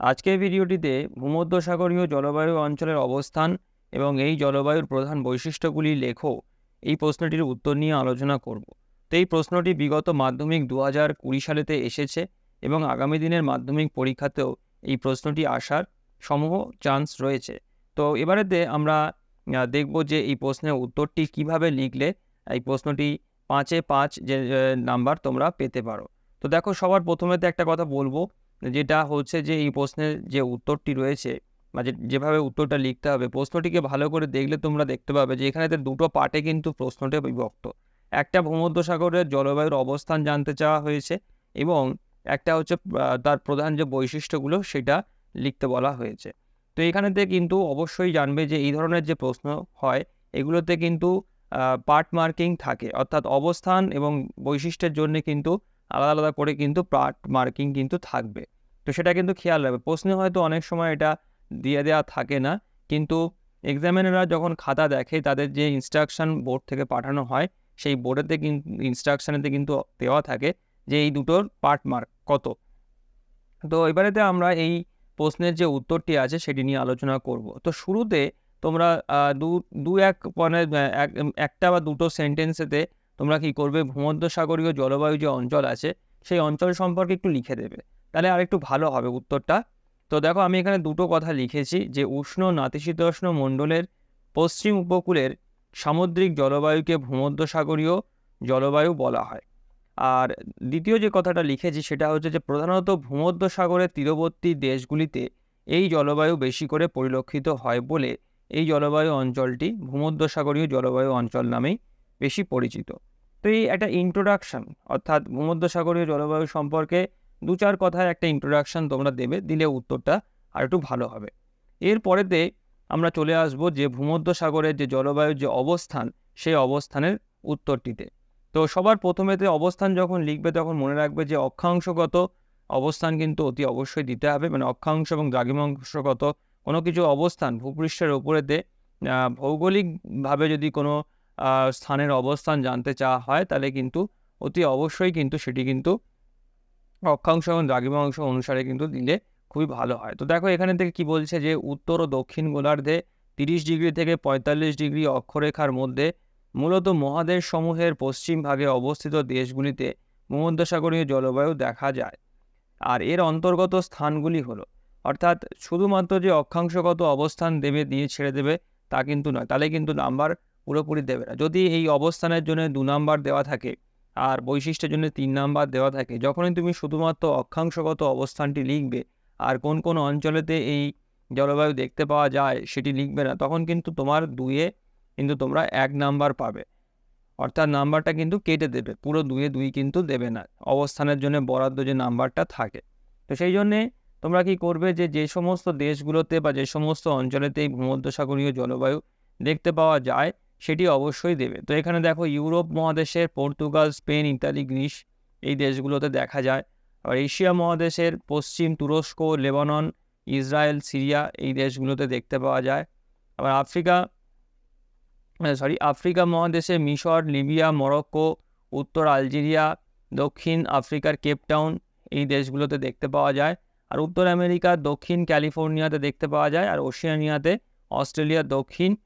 আজকের ভিডিওটিতে ভূমধ্যসাগরীয় জলবায়ু অঞ্চলের অবস্থান এবং এই জলবায়ুর প্রধান বৈশিষ্ট্যগুলি লেখো। এই প্রশ্নটির উত্তর নিয়ে আলোচনা করব। তো এই প্রশ্নটি বিগত মাধ্যমিক দু হাজার কুড়ি সালেতে এসেছে এবং আগামী দিনের মাধ্যমিক পরীক্ষাতেও এই প্রশ্নটি আসার সমূহ চান্স রয়েছে। তো এবারেতে আমরা দেখব যে এই প্রশ্নের উত্তরটি কীভাবে লিখলে এই প্রশ্নটি পাঁচে পাঁচ যে, নাম্বার তোমরা পেতে পারো। তো দেখো সবার প্রথমেতে একটা কথা বলব। যেটা হচ্ছে যে, এই প্রশ্নের যে উত্তরটি রয়েছে বা যেভাবে উত্তরটা লিখতে হবে, প্রশ্নটিকে ভালো করে দেখলে তোমরা দেখতে পাবে যে, এখানেতে দুটো পার্টে কিন্তু প্রশ্নটা বিভক্ত। একটা ভূমধ্যসাগরের জলবায়ুর অবস্থান জানতে চাওয়া হয়েছে এবং একটা হচ্ছে তার প্রধান যে বৈশিষ্ট্যগুলো সেটা লিখতে বলা হয়েছে। তো এখানেতে কিন্তু অবশ্যই জানবে যে, এই ধরনের যে প্রশ্ন হয়, এগুলোতে কিন্তু পার্ট মার্কিং থাকে। অর্থাৎ অবস্থান এবং বৈশিষ্ট্যের জন্য কিন্তু আলাদা আলাদা করে কিন্তু পার্ট মার্কিং কিন্তু থাকবে। তো সেটা কিন্তু খেয়াল রাখবে। প্রশ্নে হয়তো অনেক সময় এটা দিয়ে দেওয়া থাকে না, কিন্তু এক্সামিনাররা যখন খাতা দেখে, তাদের যে ইনস্ট্রাকশন বোর্ড থেকে পাঠানো হয়, সেই বোর্ডেতে কিন্তু ইনস্ট্রাকশানেতে কিন্তু দেওয়া থাকে যে এই দুটোর পার্ট মার্ক কত। তো এবারেতে আমরা এই প্রশ্নের যে উত্তরটি আছে, সেটি নিয়ে আলোচনা করব। তো শুরুতে তোমরা দু দু এক মানে এক, একটা বা দুটো সেন্টেন্সেতে তোমরা কি করবে? ভূমধ্যসাগরীয় জলবায়ু যে অঞ্চল আছে, সেই অঞ্চল সম্পর্কে একটু লিখে দেবে। তাহলে আর একটু ভালো হবে উত্তরটা। তো দেখো, আমি এখানে দুটো কথা লিখেছি যে উষ্ণ নাতিশীতোষ্ণ মণ্ডলের পশ্চিম উপকূলের সামুদ্রিক জলবায়ুকে ভূমধ্যসাগরীয় জলবায়ু বলা হয়। আর দ্বিতীয় যে কথাটা লিখেছি, সেটা হচ্ছে যে প্রধানত ভূমধ্যসাগরের তীরবর্তী দেশগুলিতে এই জলবায়ু বেশি করে পরিলক্ষিত হয় বলে এই জলবায়ু অঞ্চলটি ভূমধ্যসাগরীয় জলবায়ু অঞ্চল নামেই বেশি পরিচিত। তো এই একটা ইন্ট্রোডাকশন অর্থাৎ ভূমধ্যসাগরীয় জলবায়ু সম্পর্কে দু চার কথায় একটা ইন্ট্রোডাকশন তোমরা দেবে, দিলে উত্তরটা আর একটু ভালো হবে। এরপরেতে আমরা চলে আসব যে ভূমধ্যসাগরের যে জলবায়ুর যে অবস্থান, সেই অবস্থানের উত্তরটিতে। তো সবার প্রথমেতে অবস্থান যখন লিখবে, তখন মনে রাখবে যে অক্ষাংশগত অবস্থান কিন্তু অতি অবশ্যই দিতে হবে মানে অক্ষাংশ এবং দ্রাঘিমাংশগত কোনো কিছু অবস্থান ভূপৃষ্ঠের ওপরেতে ভৌগোলিকভাবে যদি কোনো স্থানের অবস্থান জানতে চাওয়া হয়, তাহলে কিন্তু অতি অবশ্যই কিন্তু সেটি কিন্তু অক্ষাংশ এবং দ্রাঘিমাংশ অনুসারে কিন্তু দিলে খুবই ভালো হয়। তো দেখো এখানে থেকে কি বলছে যে, উত্তর ও দক্ষিণ গোলার্ধে তিরিশ ডিগ্রি থেকে পঁয়তাল্লিশ ডিগ্রি অক্ষরেখার মধ্যে মূলত মহাদেশ সমূহের পশ্চিম ভাগে অবস্থিত দেশগুলিতে ভূমধ্যসাগরীয় জলবায়ু দেখা যায়। আর এর অন্তর্গত স্থানগুলি হলো, অর্থাৎ শুধুমাত্র যে অক্ষাংশগত অবস্থান দেবে, দিয়ে ছেড়ে দেবে, তা কিন্তু নয়। তাহলে কিন্তু নাম্বার পুরোপুরি দেবে না। যদি এই অবস্থানের জন্য দু নাম্বার দেওয়া থাকে আর বৈশিষ্ট্যের জন্য তিন নাম্বার দেওয়া থাকে, যখনই তুমি শুধুমাত্র অক্ষাংশগত অবস্থানটি লিখবে আর কোন কোন অঞ্চলেতে এই জলবায়ু দেখতে পাওয়া যায় সেটি লিখবে না, তখন কিন্তু তোমার দুয়ে কিন্তু তোমরা এক নাম্বার পাবে। অর্থাৎ নাম্বারটা কিন্তু কেটে দেবে, পুরো দুয়ে দুই কিন্তু দেবে না, অবস্থানের জন্য বরাদ্দ যে নাম্বারটা থাকে। তো সেই জন্যে তোমরা কি করবে যে যে সমস্ত দেশগুলোতে বা যে সমস্ত অঞ্চলেতে এই ভূমধ্যসাগরীয় জলবায়ু দেখতে পাওয়া যায় সেটি অবশ্যই দেবে। তো এখানে দেখো ইউরোপ মহাদেশের পর্তুগাল, স্পেন, ইতালি, গ্রিস এই দেশগুলোতে দেখা যায়। আর এশিয়া মহাদেশের পশ্চিম তুরস্ক, লেবানন, ইসরায়েল, সিরিয়া এই দেশগুলোতে দেখতে পাওয়া যায়। আবার আফ্রিকা সরি আফ্রিকা মহাদেশে মিশর, লিবিয়া, মরক্কো, উত্তর আলজেরিয়া, দক্ষিণ আফ্রিকার কেপটাউন এই দেশগুলোতে দেখতে পাওয়া যায়। আর উত্তর আমেরিকার দক্ষিণ ক্যালিফোর্নিয়াতে দেখতে পাওয়া যায়। আর ওশিয়ানিয়াতে অস্ট্রেলিয়ার দক্ষিণ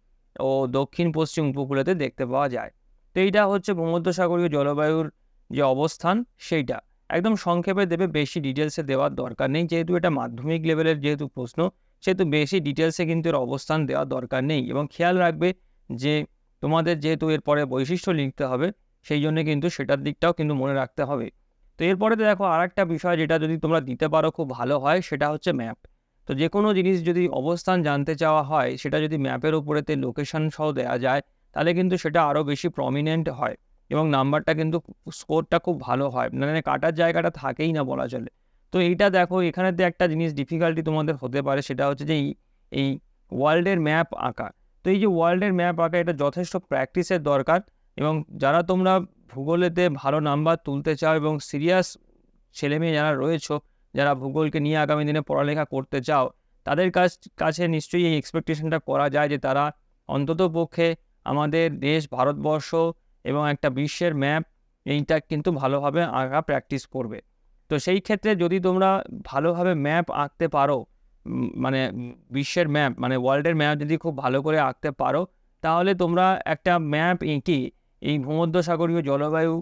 ও দক্ষিণ পশ্চিম উপকূলেতে দেখতে পাওয়া যায়। তো এইটা হচ্ছে ভূমধ্যসাগরীয় জলবায়ুর যে অবস্থান, সেইটা। একদম সংক্ষেপে দেবে, বেশি ডিটেলসে দেওয়ার দরকার নেই। যেহেতু এটা মাধ্যমিক লেভেলের যেহেতু প্রশ্ন, সেহেতু বেশি ডিটেলসে কিন্তু এর অবস্থান দেওয়ার দরকার নেই। এবং খেয়াল রাখবে যে, তোমাদের যেহেতু এরপরে বৈশিষ্ট্য লিখতে হবে, সেই জন্য কিন্তু সেটার দিকটাও কিন্তু মনে রাখতে হবে। তো এরপরে দেখো আর একটা বিষয় যেটা যদি তোমরা দিতে পারো খুব ভালো হয়, সেটা হচ্ছে ম্যাপ তো যে কোনো জিনিস যদি অবস্থান জানতে চাওয়া হয়, সেটা যদি ম্যাপের উপরেতে লোকেশন সহ দেওয়া যায়, তাহলে কিন্তু সেটা আরও বেশি প্রমিনেন্ট হয় এবং নাম্বারটা কিন্তু স্কোরটা খুব ভালো হয়। মানে কাটার জায়গাটা থাকেই না বলা চলে। তো এইটা দেখো, এখানেতে একটা জিনিস ডিফিকাল্টি তোমাদের হতে পারে, সেটা হচ্ছে যে এই ওয়ার্ল্ডের ম্যাপ আঁকা। তো এই যে ওয়ার্ল্ডের ম্যাপ আঁকা, এটা যথেষ্ট প্র্যাকটিসের দরকার এবং যারা তোমরা ভূগোলেতে ভালো নাম্বার তুলতে চাও এবং সিরিয়াস ছেলেমেয়ে যারা রয়েছো যারা ভূগোলকে নিয়ে আগামী দিনে পড়ালেখা করতে চাও, তাদের কাছ, কাছে নিশ্চয়ই এই এক্সপেকটেশনটা করা যায় যে তারা অন্তত পক্ষে আমাদের দেশ, ভারতবর্ষ এবং একটা বিশ্বের ম্যাপ এইটা কিন্তু ভালোভাবে আঁকা প্র্যাকটিস করবে। তো সেই ক্ষেত্রে যদি তোমরা ভালোভাবে ম্যাপ আঁকতে পারো মানে বিশ্বের ম্যাপ মানে ওয়ার্ল্ডের ম্যাপ যদি খুব ভালো করে আঁকতে পারো, তাহলে তোমরা একটা ম্যাপ এঁকে এই ভূমধ্যসাগরীয় জলবায়ু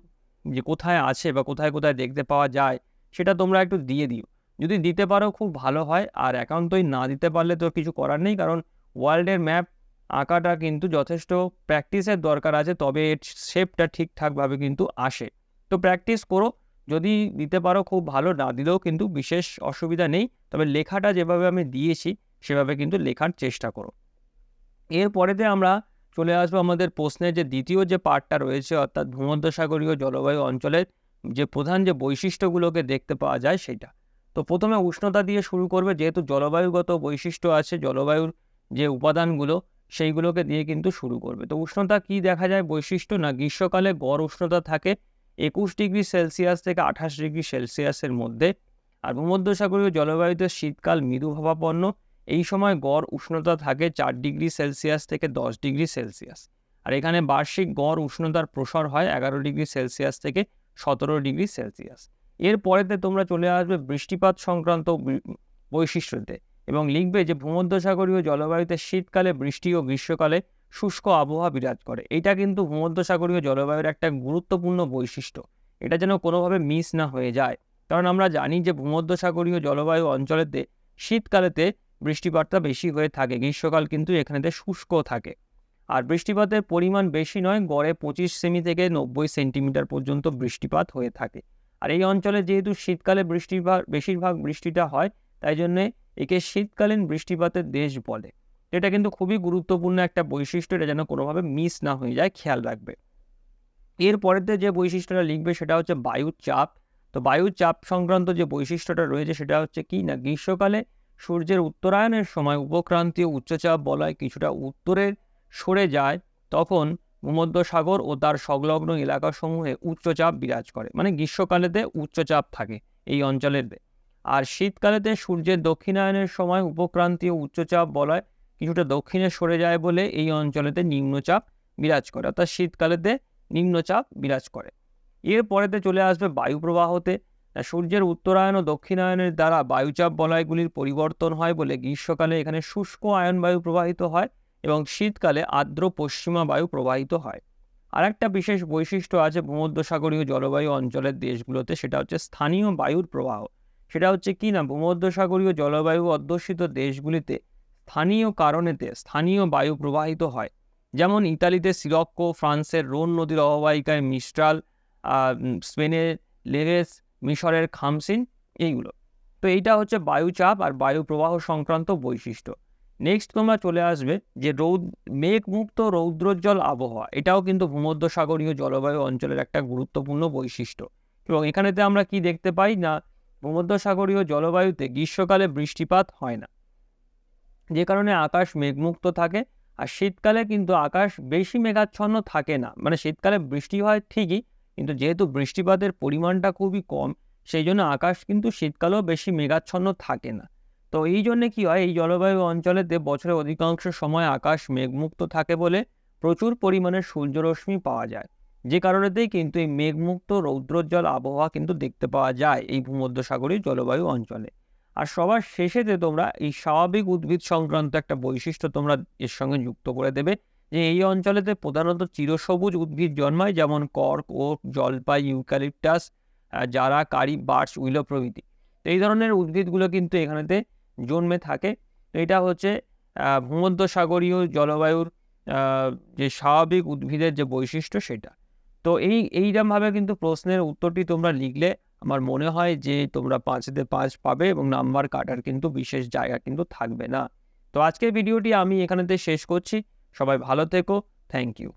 যে কোথায় আছে বা কোথায় কোথায় দেখতে পাওয়া যায় সেটা তোমরা একটু দিয়ে দিও। যদি দিতে পারো খুব ভালো হয়, আর একান্তই না দিতে পারলে তো কিছু করার নেই, কারণ ওয়ার্ল্ডের ম্যাপ আঁকাটা কিন্তু যথেষ্ট প্র্যাকটিসের দরকার আছে, তবে এর শেপটা ঠিকঠাকভাবে কিন্তু আসে। তো প্র্যাকটিস করো, যদি দিতে পারো খুব ভালো, না দিলেও কিন্তু বিশেষ অসুবিধা নেই, তবে লেখাটা যেভাবে আমি দিয়েছি, সেভাবে কিন্তু লেখার চেষ্টা করো। এরপরেতে আমরা চলে আসব আমাদের প্রশ্নের যে দ্বিতীয় যে পার্টটা রয়েছে, অর্থাৎ ভূমধ্যসাগরীয় জলবায়ু অঞ্চলের যে প্রধান যে বৈশিষ্ট্যগুলোকে দেখতে পাওয়া যায় সেটা। তো প্রথমে উষ্ণতা দিয়ে শুরু করবে, যেহেতু জলবায়ুগত বৈশিষ্ট্য আছে, জলবায়ুর যে উপাদানগুলো, সেইগুলোকে দিয়ে কিন্তু শুরু করবে। তো উষ্ণতা কি দেখা যায় বৈশিষ্ট্য? না, গ্রীষ্মকালে গড় উষ্ণতা থাকে একুশ ডিগ্রি সেলসিয়াস থেকে আঠাশ ডিগ্রি সেলসিয়াসের মধ্যে। আর ভূমধ্যসাগরীয় জলবায়ুতে শীতকাল মৃদুভাবাপন্ন এই সময় গড় উষ্ণতা থাকে চার ডিগ্রি সেলসিয়াস থেকে দশ ডিগ্রি সেলসিয়াস। আর এখানে বার্ষিক গড় উষ্ণতার প্রসার হয় এগারো ডিগ্রি সেলসিয়াস থেকে সতেরো ডিগ্রি সেলসিয়াস। এরপরেতে তোমরা চলে আসবে বৃষ্টিপাত সংক্রান্ত বৈশিষ্ট্যতে এবং লিখবে যে ভূমধ্যসাগরীয় জলবায়ুতে শীতকালে বৃষ্টি ও গ্রীষ্মকালে শুষ্ক আবহাওয়া বিরাজ করে। এটা কিন্তু ভূমধ্যসাগরীয় জলবায়ুর একটা গুরুত্বপূর্ণ বৈশিষ্ট্য। এটা যেন কোনোভাবে মিস না হয়ে যায়। কারণ আমরা জানি যে ভূমধ্যসাগরীয় জলবায়ু অঞ্চলেতে শীতকালেতে বৃষ্টিপাতটা বেশি হয়ে থাকে, গ্রীষ্মকাল কিন্তু এখানেতে শুষ্ক থাকে। আর বৃষ্টিপাতের পরিমাণ বেশি নয়, গড়ে পঁচিশ সেমি থেকে নব্বই সেন্টিমিটার পর্যন্ত বৃষ্টিপাত হয়ে থাকে। আর এই অঞ্চলে যেহেতু শীতকালে বৃষ্টিপাত বেশিরভাগ বৃষ্টিটা হয়, তাই জন্যে একে শীতকালীন বৃষ্টিপাতের দেশ বলে। এটা কিন্তু খুবই গুরুত্বপূর্ণ একটা বৈশিষ্ট্য, এটা যেন কোনোভাবে মিস না হয়ে যায়, খেয়াল রাখবে। এরপরেতে যে বৈশিষ্ট্যটা লিখবে সেটা হচ্ছে বায়ুর চাপ। তো বায়ুর চাপ সংক্রান্ত যে বৈশিষ্ট্যটা রয়েছে সেটা হচ্ছে কি না, গ্রীষ্মকালে সূর্যের উত্তরায়ণের সময় উপক্রান্তীয় উচ্চচাপ বলয় কিছুটা উত্তরে সরে যায়, তখন ভূমধ্যসাগর ও তার সংলগ্ন এলাকাসমূহে উচ্চচাপ বিরাজ করে। মানে গ্রীষ্মকালেতে উচ্চচাপ থাকে এই অঞ্চলেতে আর শীতকালেতে সূর্যের দক্ষিণায়নের সময় উপক্রান্তীয় উচ্চচাপ বলয় কিছুটা দক্ষিণে সরে যায় বলে এই অঞ্চলেতে নিম্নচাপ বিরাজ করে। অর্থাৎ শীতকালেতে নিম্নচাপ বিরাজ করে। এরপরেতে চলে আসবে বায়ু প্রবাহতে। সূর্যের উত্তরায়ণ ও দক্ষিণায়নের দ্বারা বায়ুচাপ বলয়গুলির পরিবর্তন হয় বলে গ্রীষ্মকালে এখানে শুষ্ক আয়ন বায়ু প্রবাহিত হয়। এবং শীতকালে আর্দ্র পশ্চিমা বায়ু প্রবাহিত হয়। আর একটা বিশেষ বৈশিষ্ট্য আছে ভূমধ্যসাগরীয় জলবায়ু অঞ্চলের দেশগুলোতে, সেটা হচ্ছে স্থানীয় বায়ুর প্রবাহ। সেটা হচ্ছে কি না, ভূমধ্যসাগরীয় জলবায়ু অধ্যুষিত দেশগুলিতে স্থানীয় কারণেতে স্থানীয় বায়ু প্রবাহিত হয়। যেমন ইতালিতে সিরক্কো, ফ্রান্সের রোন নদীর অববাহিকায় মিস্ট্রাল স্পেনের লেরেস মিশরের খামসিন, এইগুলো। তো এইটা হচ্ছে বায়ুচাপ আর বায়ু প্রবাহ সংক্রান্ত বৈশিষ্ট্য। নেক্সট তোমরা চলে আসবে যে রৌদ, মেঘমুক্ত রৌদ্রোজ্জ্বল আবহাওয়া। এটাও কিন্তু ভূমধ্যসাগরীয় জলবায়ু অঞ্চলের একটা গুরুত্বপূর্ণ বৈশিষ্ট্য। এবং এখানেতে আমরা কি দেখতে পাই না, ভূমধ্যসাগরীয় জলবায়ুতে গ্রীষ্মকালে বৃষ্টিপাত হয় না। যে কারণে আকাশ মেঘমুক্ত থাকে, আর শীতকালে কিন্তু আকাশ বেশি মেঘাচ্ছন্ন থাকে না। মানে শীতকালে বৃষ্টি হয় ঠিকই, কিন্তু যেহেতু বৃষ্টিপাতের পরিমাণটা খুবই কম, সেই জন্য আকাশ কিন্তু শীতকালেও বেশি মেঘাচ্ছন্ন থাকে না। তো এই জন্যে কী হয়, এই জলবায়ু অঞ্চলেতে বছরের অধিকাংশ সময় আকাশ মেঘমুক্ত থাকে বলে প্রচুর পরিমাণে সূর্যরশ্মি পাওয়া যায়। যে কারণেতেই কিন্তু এই মেঘমুক্ত রৌদ্রোজ্জ্বল আবহাওয়া কিন্তু দেখতে পাওয়া যায় এই ভূমধ্যসাগরীয় জলবায়ু অঞ্চলে। আর সবার শেষেতে তোমরা এই স্বাভাবিক উদ্ভিদ সংক্রান্ত একটা বৈশিষ্ট্য তোমরা এর সঙ্গে যুক্ত করে দেবে যে এই অঞ্চলেতে প্রধানত চিরসবুজ উদ্ভিদ জন্মায়, যেমন কর্ক ওক জলপাই, eucalyptus jarrah, karri, birch, willow প্রভৃতি। এই ধরনের উদ্ভিদগুলো কিন্তু এখানেতে জন্মে থাকে। তো এটা হচ্ছে ভূমধ্যসাগরীয় জলবায়ুর যে স্বাভাবিক উদ্ভিদের যে বৈশিষ্ট্য সেটা। তো এই, এইরকমভাবে কিন্তু প্রশ্নের উত্তরটি তোমরা লিখলে আমার মনে হয় যে তোমরা পাঁচেতে পাঁচ পাবে এবং নাম্বার কাটার কিন্তু বিশেষ জায়গা কিন্তু থাকবে না। তো আজকের ভিডিওটি আমি এখানেতে শেষ করছি। সবাই ভালো থেকো। Thank you.